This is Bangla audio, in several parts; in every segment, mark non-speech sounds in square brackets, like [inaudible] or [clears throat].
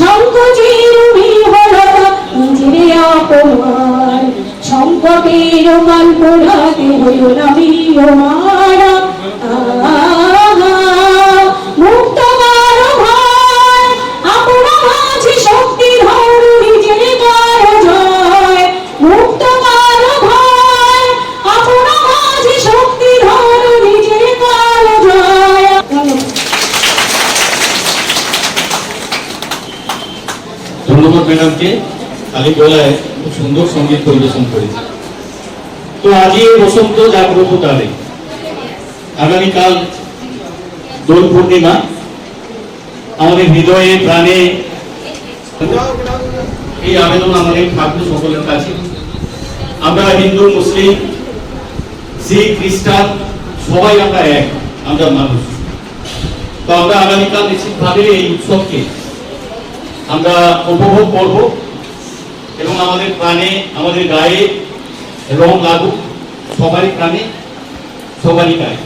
সংকোচের বিহলতা নিজের অপমান। সংকটের কল্পনাতে হইল না মারা। ম্যাডামকে খালি গলায় খুব সুন্দর সংগীত পরিবেশন করেছে তো আজই এই বসন্ত জাগ্রত কালে আগামীকাল দোল পূর্ণিমা, আমাদের হৃদয়ে, প্রাণে এই আবেদন আমাদের থাকবে সকলের কাছে। আমরা হিন্দু, মুসলিম, শিখ, খ্রিস্টান, সবাই আমরা এক, আমরা মানুষ। তো আমরা আগামীকাল নিশ্চিতভাবে এই উৎসবকে আমরা উপভোগ করব এবং আমাদের প্রাণে আমাদের গায়ে রং লাগুক সবারই প্রাণে সবারই গায়ে।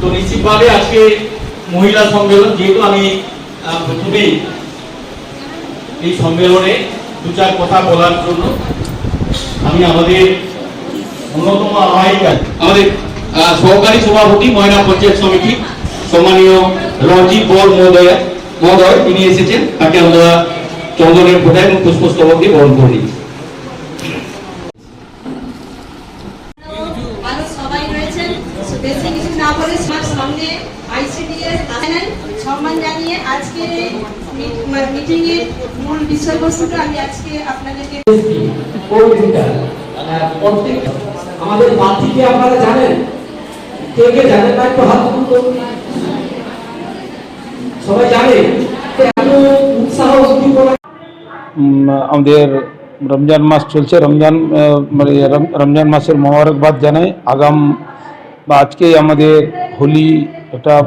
তো নিশ্চিতভাবে আজকে মহিলা সম্মেলন যেহেতু আমি আহ, প্রথমেই এই সম্মেলনে দু চার কথা বলার জন্য আমি আমাদের অন্যতম আহ্বায়িকা আমাদের সহকারী সভাপতি ময়না পঞ্চায়েত সমিতি সম্মানীয় রঞ্জিত বল মহোদয় মহোদয় তিনি এসেছেন। তাকে আমরা চন্দনের ফোটা এবং পুষ্পস্তবক দিয়ে বরণ করে নিচ্ছি ভালো সবাই রয়েছেন। বেশি কিছু না বলে আমার সামনে আইসিডিএস আসেন সম্মান জানিয়ে আজকে মিটিং এর মূল বিষয়বস্তুটা আমি আজকে আপনাদেরকে পৌরবিদ্যা প্রত্যেক আমাদের মাতৃকে আপনারা জানেন। কে কে জানেন? না একটু হাত তুলুন। সবাই জানে আমাদের রমজান মাস চলছে। রমজান মানে রমজান মাসের মোবারকবাদ জানাই। আগাম বা আজকে আমাদের হোলি এটা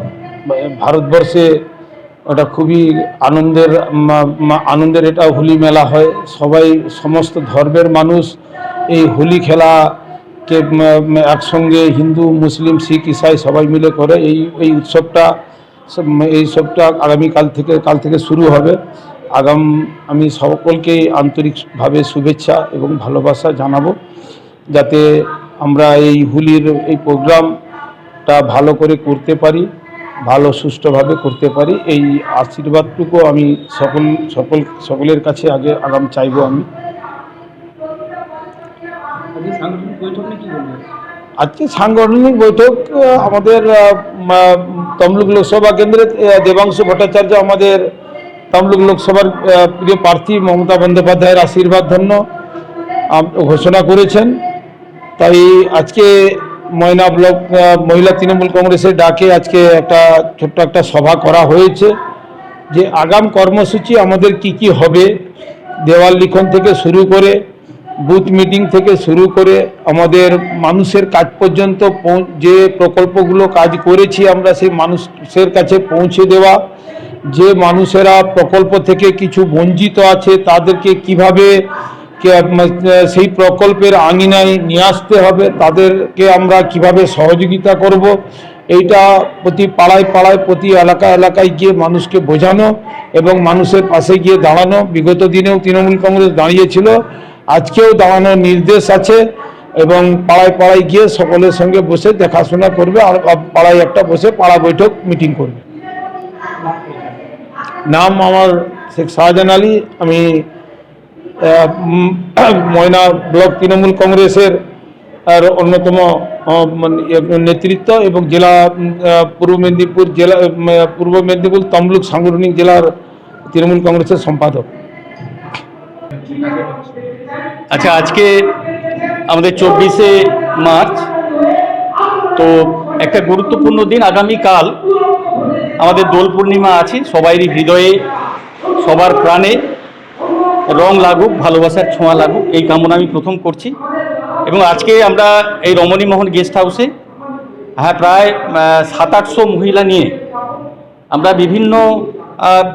ভারতবর্ষে ওটা খুবই আনন্দের আনন্দের এটা হোলি মেলা হয়। সবাই সমস্ত ধর্মের মানুষ এই হোলি খেলাকে একসঙ্গে হিন্দু, মুসলিম, শিখ, ইসাই সবাই মিলে করে। এই এই উৎসবটা সব- এই সবটা আগামীকাল থেকে, কাল থেকে শুরু হবে। আগাম, আমি সকলকে আন্তরিকভাবে শুভেচ্ছা এবং ভালোবাসা জানাব, যাতে আমরা এই হুলির এই প্রোগ্রামটা ভালো করে করতে পারি, ভালো সুষ্ঠুভাবে করতে পারি। এই আশীর্বাদটুকু আমি সকল সকল, সকলের কাছে আগে আগাম চাইব আমি। আজকে সাংগঠনিক বৈঠক আমাদের তমলুক লোকসভা কেন্দ্রের আহ, দেবাংশু ভট্টাচার্য আমাদের তমলুক লোকসভার প্রিয় প্রার্থী মমতা বন্দ্যোপাধ্যায়ের আশীর্বাদ ধন্য ঘোষণা করেছেন। তাই আজকে ময়না ব্লক মহিলা তৃণমূল কংগ্রেসের ডাকে আজকে একটা ছোট্ট একটা সভা করা হয়েছে যে আগাম কর্মসূচি আমাদের কি কি হবে দেওয়াল লিখন থেকে শুরু করে বুথ মিটিং থেকে শুরু করে আমাদের মানুষের কাজ পর্যন্ত যে প্রকল্পগুলো কাজ করেছি আমরা সেই মানুষের কাছে পৌঁছে দেওয়া, যে মানুষেরা প্রকল্প থেকে কিছু বঞ্চিত আছে তাদেরকে কীভাবে সেই প্রকল্পের আঙিনায় নিয়ে আসতে হবে, তাদেরকে আমরা কীভাবে সহযোগিতা করব, এইটা প্রতি পাড়ায় পাড়ায়, প্রতি এলাকা এলাকায় গিয়ে মানুষকে বোঝানো এবং মানুষের পাশে গিয়ে দাঁড়ানো। বিগত দিনেও তৃণমূল কংগ্রেস দাঁড়িয়েছিল। আজকেও দাঁড়ানোর নির্দেশ আছে এবং পাড়ায় পাড়ায় গিয়ে সকলের সঙ্গে বসে দেখাশোনা করবে আর পাড়ায় একটা বসে পাড়া বৈঠক মিটিং করবে। নাম আমার শেখ শাহজাহান আলী। আমি [clears throat] ময়না ব্লক তৃণমূল কংগ্রেসের আর অন্যতম মানে, নেতৃত্ব এবং জেলা পূর্ব মেদিনীপুর জেলা পূর্ব মেদিনীপুর তমলুক সাংগঠনিক জেলার তৃণমূল কংগ্রেসের সম্পাদক। আচ্ছা আজকে আমাদের চব্বিশে মার্চ, তো একটা গুরুত্বপূর্ণ দিন আগামীকাল। আমাদের দোল পূর্ণিমা আছে সবারই হৃদয়ে, সবার প্রাণে রং লাগুক, ভালোবাসার ছোঁয়া লাগুক, এই কামনা আমি প্রথম করছি। এবং আজকে আমরা এই রমণীমোহন গেস্ট হাউসে হ্যাঁ প্রায় সাত আটশো মহিলা নিয়ে আমরা বিভিন্ন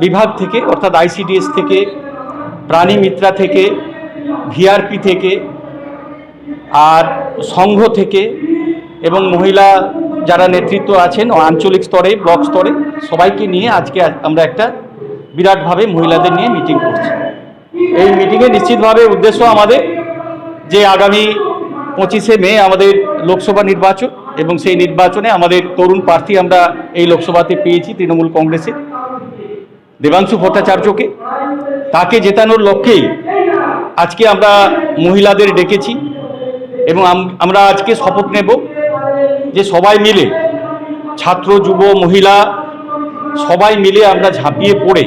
বিভাগ থেকে, অর্থাৎ আইসিডিএস থেকে, প্রাণী মিত্রা থেকে ভিআরপি থেকে আর সংঘ থেকে এবং মহিলা যারা নেতৃত্ব আছেন আঞ্চলিক স্তরে, ব্লক স্তরে, সবাইকে নিয়ে আজকে আমরা একটা বিরাটভাবে মহিলাদের নিয়ে মিটিং করছি। এই মিটিংয়ে নিশ্চিতভাবে উদ্দেশ্য আমাদের যে আগামী পঁচিশে মে আমাদের লোকসভা নির্বাচন এবং সেই নির্বাচনে আমাদের তরুণ প্রার্থী আমরা এই লোকসভাতে পেয়েছি তৃণমূল কংগ্রেসের। দেবাংশু ভট্টাচার্যকে। তাকে জেতানোর লক্ষ্যেই আজকে আমরা মহিলাদের ডেকেছি এবং আমরা আজকে শপথ নেব যে সবাই মিলে, ছাত্র, যুব, মহিলা, সবাই মিলে আমরা ঝাঁপিয়ে পড়ে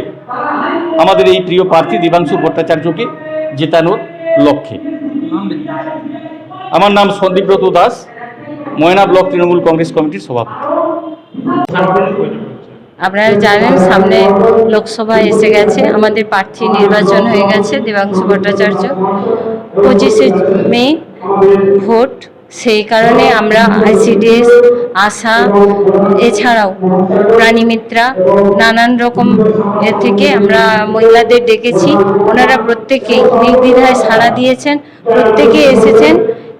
আমাদের এই প্রিয় প্রার্থী দেবাংশু ভট্টাচার্যকে জেতানোর লক্ষ্যে। আমার নাম সন্দীপব্রত দাস, ময়না ব্লক তৃণমূল কংগ্রেস কমিটির সভাপতি। আপনারা জানেন, সামনে লোকসভা এসে গেছে, আমাদের প্রার্থী নির্বাচন হয়ে গেছে, দেবাংশু ভট্টাচার্য। পঁচিশে মে ভোট, সেই কারণে আমরা আইসিডিএস, আশা, এছাড়াও প্রাণীমিত্রা নানান রকম এ থেকে আমরা মহিলাদের ডেকেছি। ওনারা প্রত্যেকেই নির্দ্বিধায় সাড়া দিয়েছেন, প্রত্যেকে এসেছেন।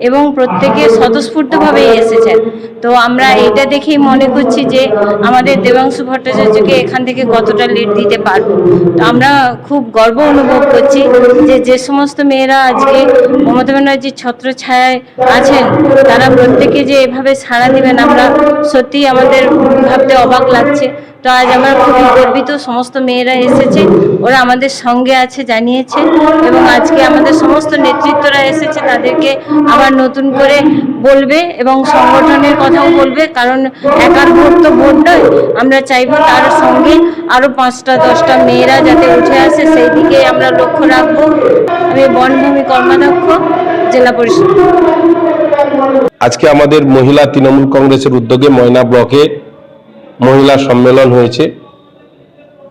এবং প্রত্যেকে স্বতঃস্ফূর্তভাবে এসেছেন। তো আমরা এটা দেখেই মনে করছি যে আমাদের দেবাংশু ভট্টাচার্যকে এখান থেকে কতটা লিড দিতে পারব। তো আমরা খুব গর্ব অনুভব করছি যে যে সমস্ত মেয়েরা আজকে মমতা ব্যানার্জির ছত্রছায়ায় আছেন, তারা প্রত্যেকে যে এভাবে সাড়া দিবেন আমরা সত্যিই আমাদের ভাবতে অবাক লাগছে। তো আজ আমরা খুবই গর্বিত সমস্ত মেয়েরা এসেছে, ওরা আমাদের সঙ্গে আছে, জানিয়েছে এবং আজকে আমাদের সমস্ত নেতৃত্বরা এসেছে তাদেরকে আবার নতুন করে বলবে এবং সংগঠনের কথাও বলবে, কারণ একার ভোট তো ভোট নয়। আমরা চাইব তার সঙ্গে আরও পাঁচটা, দশটা মেয়েরা যাতে উঠে আসে, সেই দিকে আমরা লক্ষ্য রাখব। আমি বনভূমি কর্মাধ্যক্ষ, জেলা পরিষদ। আজকে আমাদের মহিলা তৃণমূল কংগ্রেসের উদ্যোগে ময়না ব্লকে মহিলা সম্মেলন হয়েছে।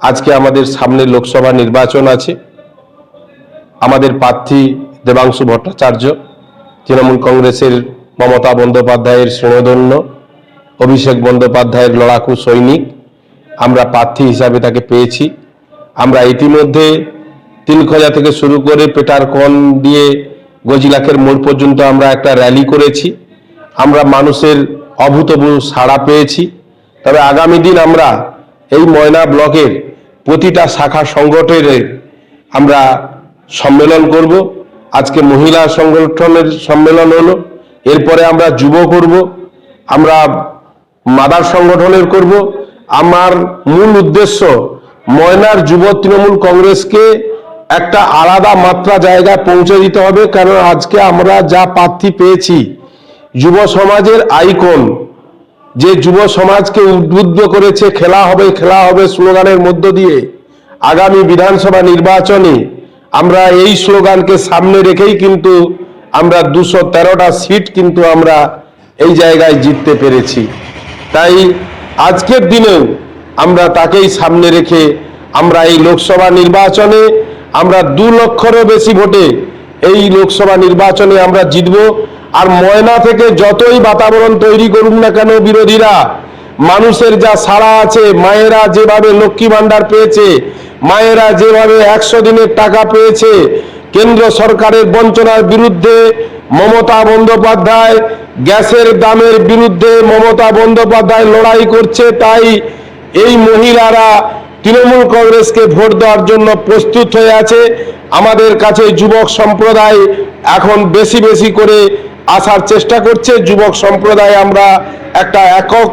আজকে আমাদের সামনে লোকসভা নির্বাচন আছে। আমাদের প্রার্থী দেবাংশু ভট্টাচার্য তৃণমূল কংগ্রেসের মমতা বন্দ্যোপাধ্যায়ের শ্রেণধন্য অভিষেক বন্দ্যোপাধ্যায়ের লড়াকু সৈনিক, আমরা প্রার্থী হিসাবে তাকে পেয়েছি। আমরা ইতিমধ্যে তিলখজা থেকে শুরু করে পেটারকন দিয়ে গজিলাখের মোড় পর্যন্ত আমরা একটা র্যালি করেছি। আমরা মানুষের অভূতপূর্ব সাড়া পেয়েছি। তবে আগামী দিন আমরা এই ময়না ব্লকের প্রতিটা শাখা সংগঠনের আমরা সম্মেলন করব। আজকে মহিলা সংগঠনের সম্মেলন হলো। এরপরে আমরা যুব করব, আমরা মাদার সংগঠনের করব। আমার মূল উদ্দেশ্য ময়নার যুব তৃণমূল কংগ্রেসকে একটা আলাদা মাত্রা জায়গায় পৌঁছে দিতে হবে, কারণ আজকে আমরা যা প্রার্থী পেয়েছি, যুব সমাজের আইকন, যে যুব সমাজকে উদ্বুদ্ধ করেছে, খেলা হবে খেলা হবে স্লোগানের মধ্য দিয়ে, আগামী বিধানসভা নির্বাচনে আমরা এই স্লোগানকে সামনে রেখেই কিন্তু আমরা দুশো তেরোটা সিট কিন্তু আমরা এই জায়গায় জিততে পেরেছি। তাই আজকের দিনেও আমরা তাকেই সামনে রেখে আমরা এই লোকসভা নির্বাচনে আমরা দু লক্ষেরও বেশি ভোটে এই লোকসভা নির্বাচনে আমরা জিতব। আর ময়না থেকে যতই বাতাবরণ তৈরি করুন না কেন বিরোধীরা, মানুষের যা সাড়া আছে, মায়েরা যেভাবে লক্ষ্মী ভাণ্ডার পেয়েছে মায়েরা যেভাবে একশো দিনের টাকা পেয়েছে, কেন্দ্র সরকারের বঞ্চনার বিরুদ্ধে মমতা বন্দ্যোপাধ্যায়, গ্যাসের দামের বিরুদ্ধে মমতা বন্দ্যোপাধ্যায় লড়াই করছে, তাই এই মহিলারা তৃণমূল কংগ্রেসকে ভোট দেওয়ার জন্য প্রস্তুত হয়ে আছে। আমাদের কাছে যুবক সম্প্রদায় এখন বেশি বেশি করে আসার চেষ্টা করছে। যুবক সম্প্রদায় আমরা একটা একক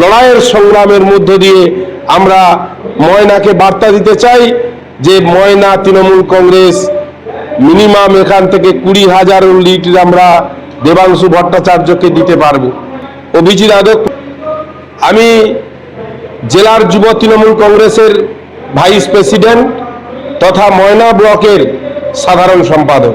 লড়াইয়ের সংগ্রামের মধ্য দিয়ে আমরা ময়নাকে বার্তা দিতে চাই যে ময়না, তৃণমূল কংগ্রেস, মিনিমাম এখান থেকে কুড়ি হাজার লিড আমরা দেবাংশু ভট্টাচার্যকে দিতে পারব। অভিজিৎ আদক, আমি জেলার যুব তৃণমূল কংগ্রেসের ভাইস প্রেসিডেন্ট তথা ময়না ব্লকের সাধারণ সম্পাদক।